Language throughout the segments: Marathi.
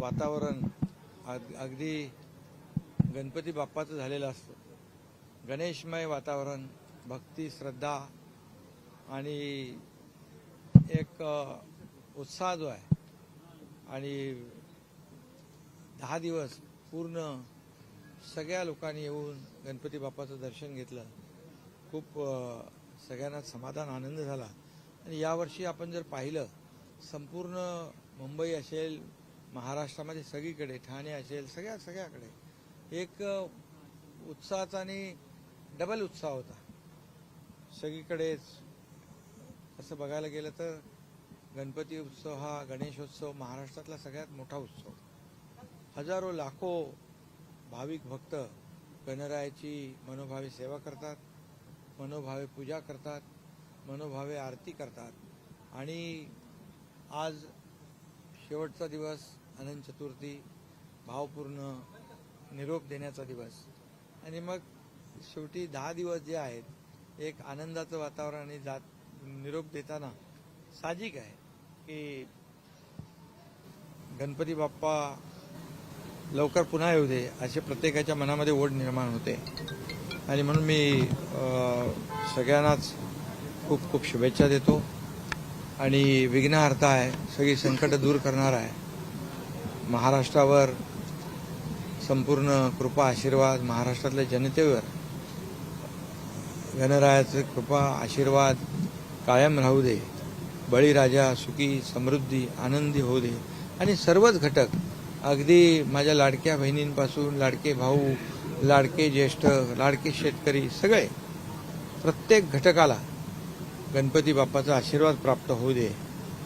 वातावरण अग अगदी गणपती बाप्पाचं झालेलं असतं. गणेशमय वातावरण भक्ती श्रद्धा आणि एक उत्साह जो आहे आणि दहा दिवस पूर्ण सगळ्या लोकांनी येऊन गणपती बाप्पाचं दर्शन घेतलं. खूप सगळ्यांना समाधान आनंद झाला. आणि यावर्षी आपण जर पाहिलं संपूर्ण मुंबई असेल महाराष्ट्रामध्ये सगळीकडे ठाणे असेल सगळ्या सगळ्याकडे. एक उत्साहाचा आणि डबल उत्साह होता. सगळीकडेच. असं बघायला गेलं तर गणपती उत्सव हा गणेशोत्सव महाराष्ट्रातला सगळ्यात मोठा उत्सव. हजारो लाखो भाविक भक्त गणरायाची मनोभावे सेवा करतात मनोभावे पूजा करतात मनोभावे आरती करतात. आणि आज शेवटचा दिवस अनंत चतुर्थी भावपूर्ण निरोप देण्याचा दिवस. आणि मग शेवटी दहा दिवस जे आहेत एक आनंदाचं वातावरण आणि जात निरोप देताना साहजिक आहे की गणपती बाप्पा लवकर पुन्हा येऊ दे असे प्रत्येकाच्या मनामध्ये ओढ निर्माण होते. आणि म्हणून मी सगळ्यांनाच खूप खूप शुभेच्छा देतो. आणि विघ्नहर्ता आहे सगळी संकट दूर करणार आहे. महाराष्ट्रावर संपूर्ण कृपा आशीर्वाद महाराष्ट्रातल्या जनतेवर. गणरायाचं कृपा आशीर्वाद कायम राहू दे. बळीराजा सुखी समृद्धी आनंदी होऊ दे. आणि सर्वच घटक अगदी माझ्या लाडक्या बहिणींपासून लाडके भाऊ लाडके ज्येष्ठ लाडके शेतकरी सगळे प्रत्येक घटकाला गणपती बाप्पाचा आशीर्वाद प्राप्त होऊ दे.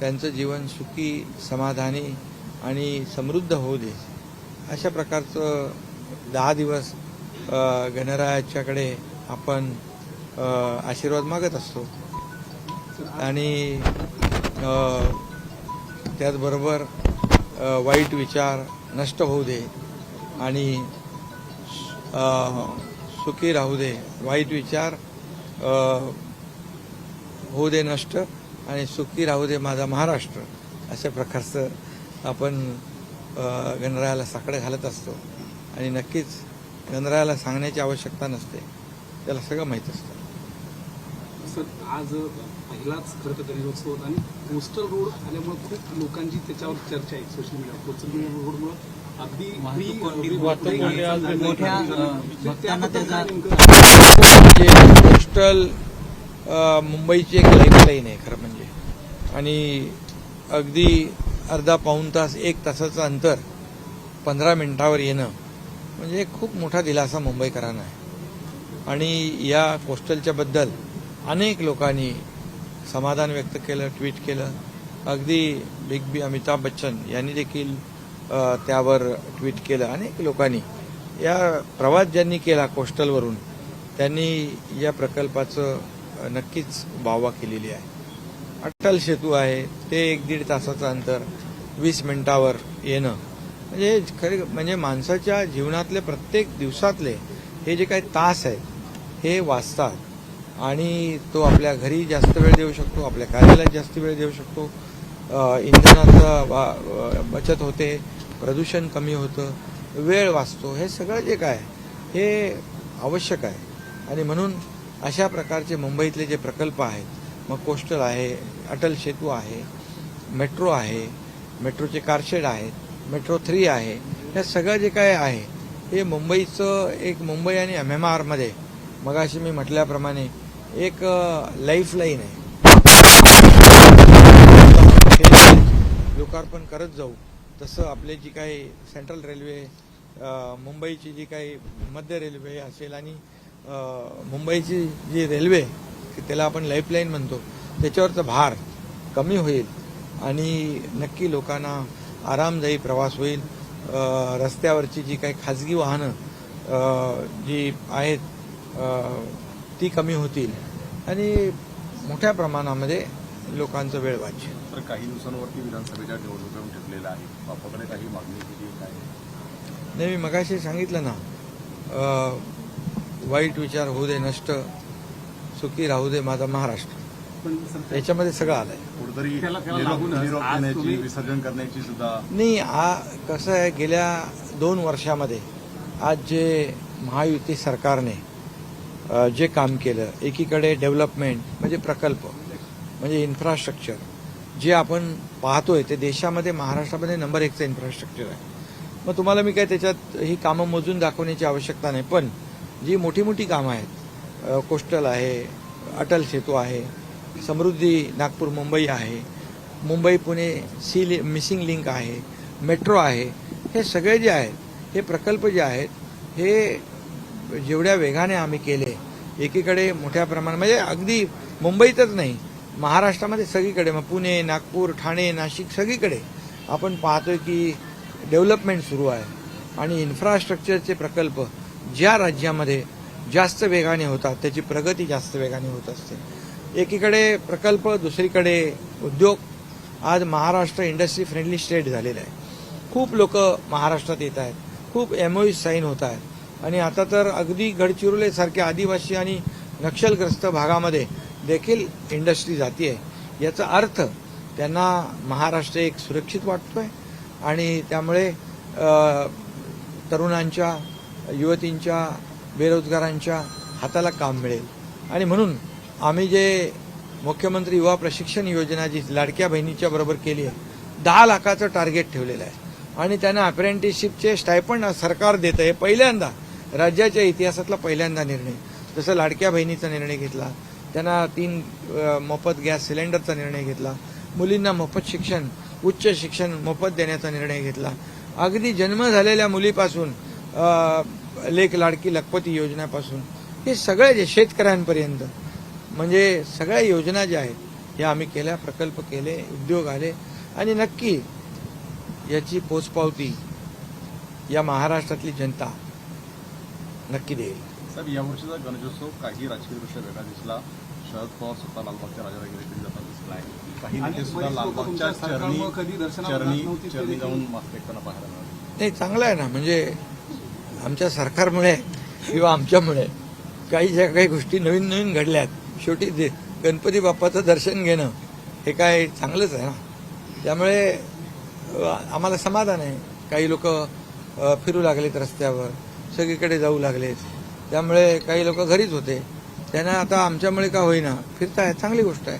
त्यांचं जीवन सुखी समाधानी आणि समृद्ध होऊ दे. अशा प्रकारचं दहा दिवस गणरायाच्याकडे आपण आशीर्वाद मागत असतो. आणि त्याचबरोबर वाईट विचार नष्ट होऊ दे आणि सुखी राहू दे. वाईट विचार होऊ दे नष्ट आणि सुखी राहू दे माझा महाराष्ट्र. अशा प्रकारचं आपण गणरायाला साकडं घालत असतो. आणि नक्कीच गणरायाला सांगण्याची आवश्यकता नसते. त्याला सगळं माहीत असतं. सर आज पहिलाच खरं तर गणेशोत्सव होता आणि कोस्टल रोड आल्यामुळे खूप लोकांची त्याच्यावर चर्चा आहे सोशल मीडिया कोस्टल रोडमुळे म्हणजे कोस्टल मुंबईची एक लाईन लाईन आहे खरं म्हणजे. आणि अगदी अर्धा पाऊण तास एक तासाचं अंतर पंधरा मिनिटावर येणं म्हणजे एक खूप मोठा दिलासा मुंबईकरांना आहे. आणि या कोस्टलच्याबद्दल अनेक लोकांनी समाधान व्यक्त केलं ट्विट केलं. अगदी बिग बी अमिताभ बच्चन यांनी देखील त्यावर ट्विट केलं. अनेक लोकांनी. या प्रवास ज्यांनी केला कोस्टलवरून त्यांनी या प्रकल्पाचं नक्कीच वाहवा केलेली आहे. अटल सेतू आहे ते एक दीड तासाचं अंतर. वीस मिनिटावर येणं. म्हणजे खरे म्हणजे माणसाच्या जीवनातले प्रत्येक दिवसातले हे जे काही तास आहेत हे वाचतात. आणि तो आपल्या घरी जास्त वेळ देऊ शकतो आपल्या कार्यालयात जास्त वेळ देऊ शकतो. इंधनाचा वा- बचत होते प्रदूषण कमी होतं वेळ वाचतो. हे सगळं जे काय हे आवश्यक आहे. आणि म्हणून अशा प्रकारचे मुंबईतले जे प्रकल्प आहेत मग कोस्टल आहे अटल सेतू आहे मेट्रो आहे मेट्रोचे कारशेड आहेत मेट्रो थ्री आहे हे सगळं जे काय आहे हे मुंबईचं एक मुंबई आणि एम एम आरमध्ये मगाशी मी म्हटल्याप्रमाणे एक लाईफ लाईन आहे. लोकार्पण करत जाऊ तसं आपले जी काही सेंट्रल रेल्वे मुंबईची जी काही मध्य रेल्वे असेल आणि मुंबईची जी रेल्वे त्याला आपण लाईफलाईन म्हणतो त्याच्यावरचा भार कमी होईल. आणि नक्की लोकांना आरामदायी प्रवास होईल. रस्त्यावरची जी काही खाजगी वाहनं जी आहेत ती कमी होतील आणि मोठ्या प्रमाणामध्ये लोकांचा वेळ वाचेल. तर काही दिवसांवरती विधानसभेच्या निवडणुका ठरलेल्या आहे बापाकडे काही मागणी केली काय नाही मी मगाशी सांगितलं ना वाईट विचार होऊ दे नष्ट सुखी राहू दे माझा महाराष्ट्र. याच्यामध्ये सगळं आलंय. कुठेतरी निरोप देण्याची विसर्जन करण्याची सुद्धा नाही आ कसं आहे गेल्या दोन वर्षामध्ये आज जे महायुती सरकारने जे काम केलं एकीकडे डेव्हलपमेंट म्हणजे प्रकल्प म्हणजे इन्फ्रास्ट्रक्चर जे आपण पाहतोय ते देशामध्ये महाराष्ट्रामध्ये नंबर एकचं इन्फ्रास्ट्रक्चर आहे. मग तुम्हाला मी काय त्याच्यात ही कामं मोजून दाखवण्याची आवश्यकता नाही पण जी मोठी मोठी कामं आहेत कोस्टल आहे अटल सेतू आहे समृद्धी नागपूर मुंबई आहे. मुंबई पुणे सी लि मिसिंग लिंक आहे मेट्रो आहे. हे सगळे जे आहेत हे प्रकल्प जे आहेत हे जेवढ्या वेगाने आम्ही केले एकीकडे मोठ्या प्रमाणात म्हणजे अगदी मुंबईतच नाही महाराष्ट्रामध्ये सगळीकडे मग पुणे नागपूर ठाणे नाशिक सगळीकडे आपण पाहतोय की डेव्हलपमेंट सुरू आहे. आणि इन्फ्रास्ट्रक्चरचे प्रकल्प ज्या राज्यामध्ये जास्त वेगाने होतात त्याची प्रगती जास्त वेगाने होत असते. एकीकडे प्रकल्प दुसरीकडे उद्योग. आज महाराष्ट्र इंडस्ट्री फ्रेंडली स्टेट झालेलं आहे. खूप लोक महाराष्ट्रात येत आहेत. खूप एमओई साईन होत आहेत. आणि आता तर अगदी गडचिरोलीसारख्या आदिवासी आणि नक्षलग्रस्त भागामध्ये देखील इंडस्ट्री जाती आहे याचा अर्थ त्यांना महाराष्ट्र एक सुरक्षित वाटतोय. आणि त्यामुळे तरुणांच्या युवतींच्या बेरोजगारांच्या हाताला काम मिळेल. आणि म्हणून आम्ही जे मुख्यमंत्री युवा प्रशिक्षण योजना जी लाडक्या बहिणीच्या बरोबर केली आहे दहा लाखाचं टार्गेट ठेवलेलं आहे. आणि त्यांना अप्रेंटिसशिपचे स्टायपंड सरकार देतं हे पहिल्यांदा राज्याच्या इतिहासातला पहिल्यांदा निर्णय. जसं लाडक्या बहिणीचा निर्णय घेतला त्यांना तीन मोफत गॅस सिलेंडरचा निर्णय घेतला मुलींना मोफत शिक्षण उच्च शिक्षण मोफत देण्याचा निर्णय घेतला. अगदी जन्म झालेल्या मुलीपासून लेख लाडकी लखपती योजनेपासून हे सगळे जे शेतकऱ्यांपर्यंत म्हणजे सगळ्या योजना ज्या आहेत ह्या आम्ही केल्या प्रकल्प केले उद्योग आले. आणि नक्की याची पोचपावती या महाराष्ट्रातली जनता नक्की देईल. साहेब यावर्षीचा गणेशोत्सव काही राजकीयदृष्ट्या वेगळा दिसला. शरद पवार स्वतः लालबागच्या राजाला गेले तरी जाताना दिसला आहे काही नेते सुद्धा लालबागच्या सरकारमुळे कधी चरणी चरणी चरणी जाऊन पाहायला मिळाले. नाही चांगलं आहे ना. म्हणजे आमच्या सरकारमुळे किंवा आमच्यामुळे काही ज्या काही गोष्टी नवीन नवीन घडल्यात शेवटी दे गणपती बाप्पाचं दर्शन घेणं हे काय चांगलंच आहे ना? त्यामुळे आम्हाला समाधान आहे. काही लोक फिरू लागलेत रस्त्यावर सगळीकडे जाऊ लागलेत. त्यामुळे काही लोक घरीच होते. त्यांना आता आमच्यामुळे का होईना? फिरताय चांगली गोष्ट आहे.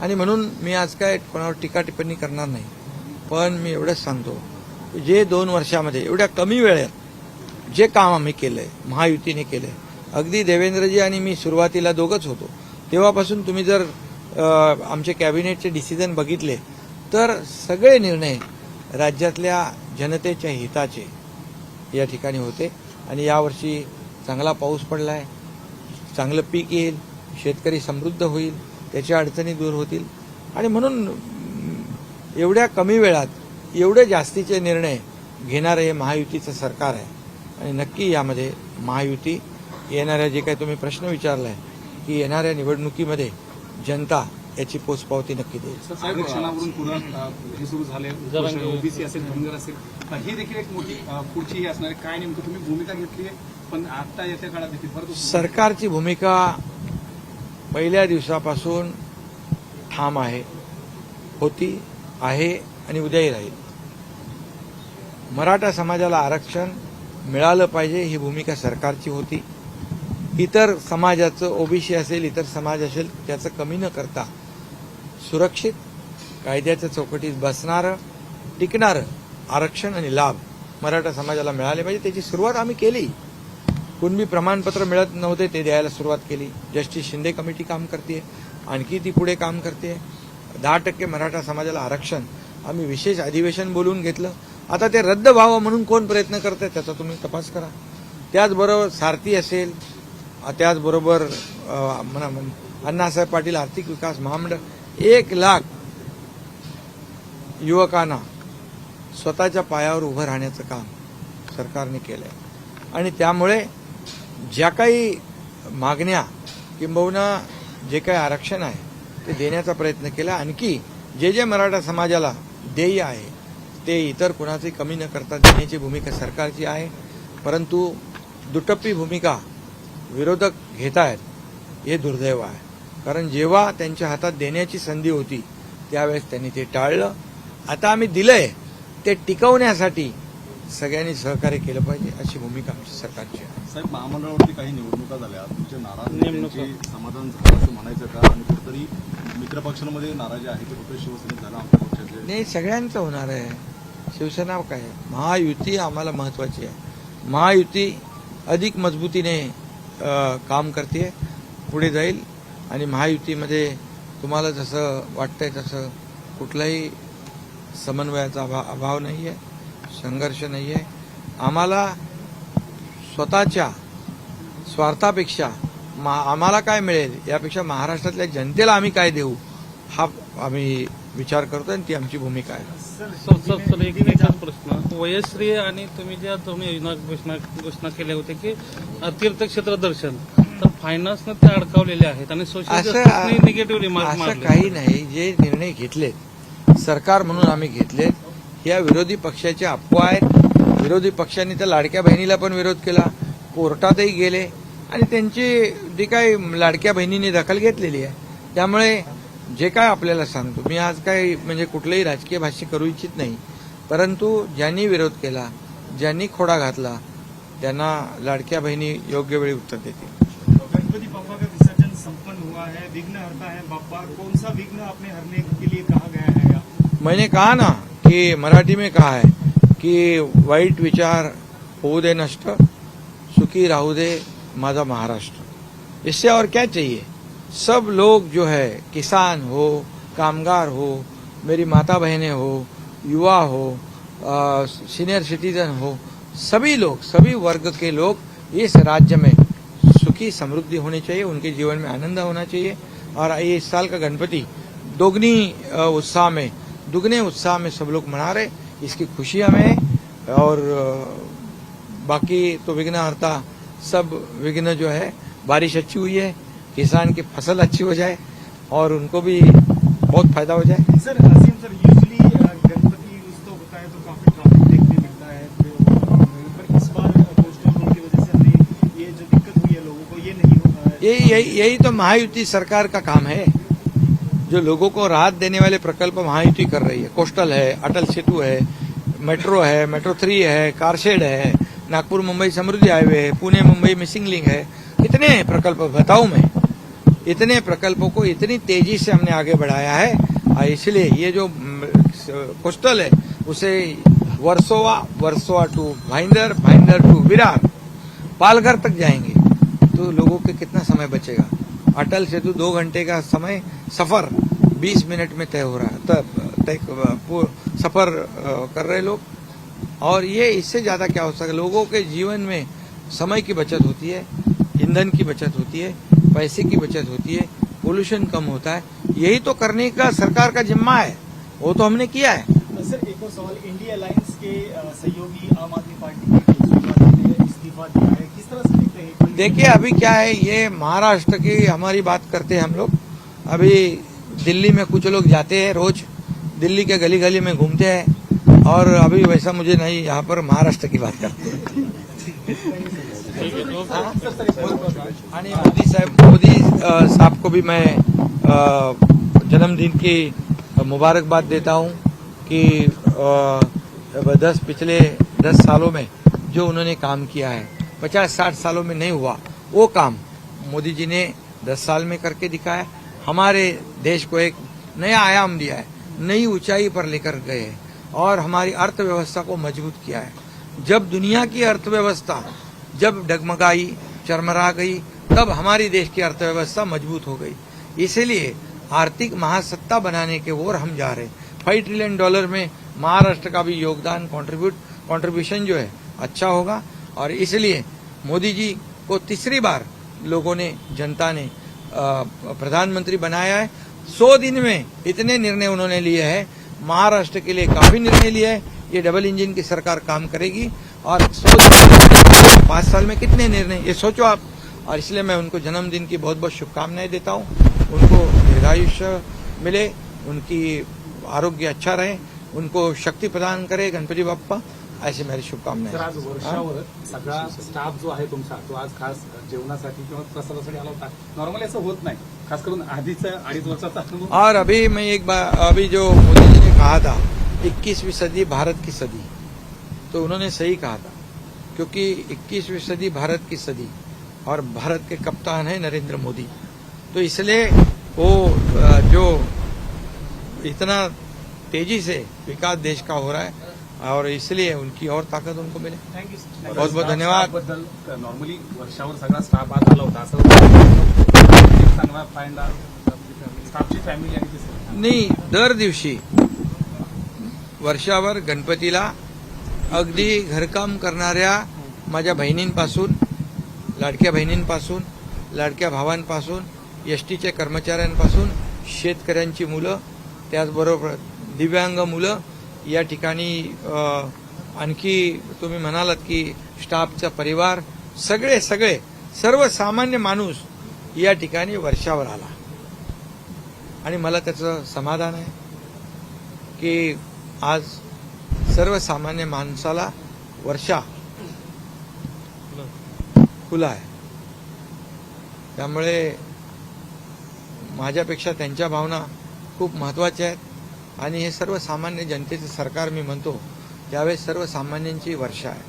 आणि म्हणून मी आज काय कोणावर टीका टिप्पणी करणार नाही. पण मी एवढंच सांगतो जे दोन वर्षामध्ये एवढ्या कमी वेळेत जे काम आम्ही केलंय महायुतीने केलंय अगदी देवेंद्रजी आणि मी सुरुवातीला दोघंच होतो. तेव्हापासून तुम्ही जर आमचे कॅबिनेटचे डिसिजन बघितले तर सगळे निर्णय राज्यातल्या जनतेच्या हिताचे या ठिकाणी होते. आणि यावर्षी चांगला पाऊस पडलाय चांगलं पीक येईल शेतकरी समृद्ध होईल त्याच्या अडचणी दूर होतील. आणि म्हणून एवढ्या कमी वेळात एवढे जास्तीचे निर्णय घेणारं हे महायुतीचं सरकार आहे. आणि नक्की यामध्ये महायुती येणाऱ्या जे काही तुम्ही प्रश्न विचारलाय की येणाऱ्या निवडणुकीमध्ये जनता याची पोचपावती नक्की देईल. आरक्षणावरून हे सुरू झाले. ओबीसी असेल धनगर असेल ही देखील एक मोठी पुढची ही असणार आहे. काय नेमकं तुम्ही भूमिका घेतली आहे? पण आता येत्या काळात देखील परत सरकारची भूमिका पहिल्या दिवसापासून ठाम आहे. होती आहे आणि उद्याही राहील. मराठा समाजाला आरक्षण मिळालं पाहिजे ही भूमिका सरकारची होती. इतर समाजाचं ओबीसी असेल इतर समाज असेल त्याचं कमी न करता सुरक्षित कायद्याच्या चौकटीत बसणारं टिकणारं आरक्षण आणि लाभ मराठा समाजाला मिळाले पाहिजे. त्याची सुरुवात आम्ही केली. कुणबी प्रमाणपत्र मिळत नव्हते ते द्यायला सुरुवात केली. जस्टिस शिंदे कमिटी काम करते आणखी ती पुढे काम करते. दहा टक्के मराठा समाजाला आरक्षण. आम्ही विशेष अधिवेशन बोलवून घेतलं. आता ते रद्द व्हावं म्हणून कोण प्रयत्न करते त्याचा तुम्ही तपास करा. त्याचबरोबर सारथी असेल त्याचबरोबर म्हणा अण्णासाहेब पाटील आर्थिक विकास महामंडळ एक लाख युवकांना स्वतःच्या पायावर उभं राहण्याचं काम सरकारने केलंय. आणि त्यामुळे ज्या काही मागण्या किंबहुना जे काही आरक्षण आहे ते देण्याचा प्रयत्न केला. आणखी जे जे मराठा समाजाला देय आहे ते इतर कुणाची कमी न करता देण्याची भूमिका सरकारची आहे. परंतु दुटप्पी भूमिका विरोधक घेत आहेत हे दुर्दैव आहे. कारण जेव्हा त्यांच्या हातात देण्याची संधी होती त्यावेळेस त्यांनी ते टाळलं. आता आम्ही दिलंय ते टिकवण्यासाठी सगळ्यांनी सहकार्य केलं पाहिजे अशी भूमिका आमच्या सरकारची आहे. साहेब महामंडळावरती काही निवडणुका झाल्या. तुमचे नाराज समाधान झालं असं म्हणायचं का? आणि कुठेतरी मित्रपक्षांमध्ये नाराजी आहे ते कुठे शिवसेनेत झालं आमच्या पक्षाचे? नाही सगळ्यांचं होणार आहे. शिवसेना काय? महायुती आम्हाला महत्वाची आहे. महायुती अधिक मजबूतीने काम करते पुढे जाईल आणि महायुतीमध्ये तुम्हाला जसं वाटतंय तसं कुठलाही समन्वयाचा अभा अभाव नाही आहे संघर्ष नाही आहे आम्हाला स्वतःच्या स्वार्थापेक्षा मा आम्हाला काय मिळेल यापेक्षा महाराष्ट्रातल्या जनतेला आम्ही काय देऊ हा आम्ही विचार करतो आणि ती आमची भूमिका आहे. सर सर सर एक एकच प्रश्न. वयश्री आणि तुम्ही ज्या तुम्ही योजना घोषणा घोषणा केल्या होत्या की तीर्थक्षेत्र दर्शन. तर फायनान्सनं ते अडकावलेले आहेत आणि सोशल असं निगेटिव्ह रिमार्क असं मारले काही नाही. जे निर्णय घेतलेत सरकार म्हणून आम्ही घेतलेत या विरोधी पक्षाचे अफवा आहेत. विरोधी पक्षांनी तर लाडक्या बहिणीला पण विरोध केला. कोर्टातही गेले. आणि त्यांची जी काही लाडक्या बहिणींनी दखल घेतलेली आहे. त्यामुळे जे काय आपल्याला सांगतो मी आज काही म्हणजे कुठलंही राजकीय भाष्य करू इच्छित नाही परंतु ज्यांनी विरोध केला ज्यांनी खोडा घातला त्यांना लाडक्या बहिणी योग्य वेळी उत्तर देतील. गणपति बापा का विसर्जन संपन्न हुआ है विघ्न हरता है बापा कौन सा विघ्न आपने हरने के लिए कहा गया है या- मैंने कहा ना कि मराठी में कहा है कि वाईट विचार होऊ दे नष्ट सुखी राहू दे माझा महाराष्ट्र. इससे और क्या चाहिए? सब लोग जो है, किसान हो, कामगार हो, मेरी माता बहनें हो, युवा हो सीनियर सिटीजन हो, सभी लोग, सभी वर्ग के लोग इस राज्य में सुखी, समृद्धि होनी चाहिए, उनके जीवन में आनंद होना चाहिए। और ये इस साल का गणपति दोगुनी उत्साह में, दुगने उत्साह में सब लोग मना रहे, इसकी खुशी हमें। और बाकी तो विघ्न हरता सब विघ्न जो है, बारिश अच्छी हुई है किसान की फ़सल अच्छी हो जाए और उनको भी बहुत फ़ायदा हो जाए। Sir Aseem sir usually Ganpati उत्सव होता है तो काफ़ी ट्रैफ़िक देखने मिलता है तो, पर इस बार कोस्टल रोड की वजह से हमें ये जो दिक्कत हुई है लोगों को ये नहीं होगा यही यही यही तो महायुति सरकार का काम है। जो लोगों को राहत देने वाले प्रकल्प महायुति कर रही है। कोस्टल है अटल सेतु है मेट्रो है मेट्रो थ्री है कारशेड है नागपुर मुंबई समृद्धि हाईवे है पुणे मुंबई मिसिंग लिंक है। कितने प्रकल्प बताऊँ मैं इतने प्रकल्पों को इतनी तेज़ी से हमने आगे बढ़ाया है, और इसलिए ये जो कोस्टल है, उसे वर्सोवा वर्सोवा टू भाईंदर भाईंदर टू विरार, पालघर तक जाएँगे। तो लोगों के कितना समय बचेगा? अटल सेतु दो घंटे का समय सफ़र 20 मिनट में तय हो रहा है, तब, तय सफ़र कर रहे लोग। और ये इससे ज़्यादा क्या हो सकता है? लोगों के जीवन में समय की बचत होती है, ईंधन की बचत होती है पैसे की बचत होती है पोल्यूशन कम होता है। यही तो करने का सरकार का जिम्मा है। वो तो हमने किया है। सर एक और सवाल इंडिया अलायंस के सहयोगी आम आदमी पार्टी के इस्तीफा दिया है किस तरह से देखते हैं देखिए अभी क्या है ये महाराष्ट्र की हमारी बात करते हैं हम लोग। अभी दिल्ली में कुछ लोग जाते हैं रोज। दिल्ली के गली गली में घूमते हैं। और अभी वैसा मुझे नहीं यहाँ पर महाराष्ट्र की बात करते हैं। आणि मोदी साहब मोदी साहब को भी मैं जन्मदिन की मुबारकबाद देता हूँ कि दस पिछले दस सालों में जो उन्होंने काम किया है पचास साठ सालों में नहीं हुआ वो काम मोदी जी ने दस साल में करके दिखाया। हमारे देश को एक नया आयाम दिया है नई ऊंचाई पर लेकर गए हैं और हमारी अर्थव्यवस्था को मज़बूत किया है। जब दुनिया की अर्थव्यवस्था जब डगमगाई चरमरा गई तब हमारी देश की अर्थव्यवस्था मज़बूत हो गई। इसीलिए आर्थिक महासत्ता बनाने के ओर हम जा रहे हैं। फाइव ट्रिलियन डॉलर में महाराष्ट्र का भी योगदान कंट्रीब्यूट कंट्रीब्यूशन जो है अच्छा होगा। और इसलिए मोदी जी को तीसरी बार लोगों ने, जनता ने प्रधानमंत्री बनाया है। सौ दिन में इतने निर्णय उन्होंने लिए हैं। महाराष्ट्र के लिए काफ़ी निर्णय लिए हैं। ये डबल इंजन की सरकार काम करेगी। और सौ दिन पाँच साल में कितने निर्णय ये सोचो आप। और इसलिए मैं उनको जन्मदिन की बहुत बहुत शुभकामनाएँ देता हूँ। उनको दीर्घायुष्य मिले उनकी आरोग्य अच्छा रहे उनको शक्ति प्रदान करे गणपति बाप्पा ऐसी मेरी शुभकामनाएँ। आज वर्षावर सगळा स्टाफ जो आहे तुमचा तो आज खास जेवणासाठी किंवा प्रसादासाठी आला होता. नॉर्मली असं होत नाही. खास करून आधीचा अडीच वर्षाचा अनुभव. और अभी मैं एक बार अभी जो मोदी जी ने कहा था 21वीं सदी भारत की सदी। तो उन्होंने सही कहा था क्योंकि 21वीं सदी भारत की सदी और भारत के कप्तान है नरेंद्र मोदी। तो इसलिए वो जो इतना तेज़ी से विकास देश का हो रहा है और इसलिए उनकी और ताकत उनको मिले। बहुत बहुत धन्यवाद। बद्दल नॉर्मली वर्षावर सगळा स्टाफ आज आला होता असं चांगला फाइंड स्टाफची फॅमिली आणि सगळी. नाही दर दिवशी वर्षावर गणपतीला अगदी घरकाम करणाऱ्या माझ्या बहिणींपासून लाडक्या बहिणींपासून लाडक्या भावांपासून एस टीच्या कर्मचाऱ्यांपासून शेतकऱ्यांची मुलं त्याचबरोबर दिव्यांग मुलं या ठिकाणी आणखी तुम्ही म्हणालात की स्टाफचा परिवार सगळे सगळे सर्वसामान्य माणूस या ठिकाणी वर्षावर आला. आणि मला त्याचं समाधान आहे की आज सर्वसामान्य माणसाला वर्षा खुला आहे. त्यामुळे माझ्यापेक्षा त्यांच्या भावना खूप महत्त्वाच्या आहेत. आणि हे सर्वसामान्य जनतेचं सरकार मी म्हणतो त्यावेळेस सर्वसामान्यांची वर्षा आहे.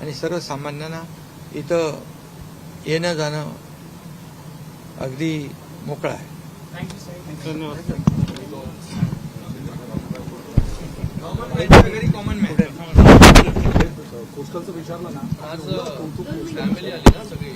आणि सर्वसामान्यांना इथं येणं जाणं अगदी मोकळं आहे. थँक्यू सर धन्यवाद कॉमन मॅन कोस्टलचं विचारलं ना आज फॅमिली आली ना सगळी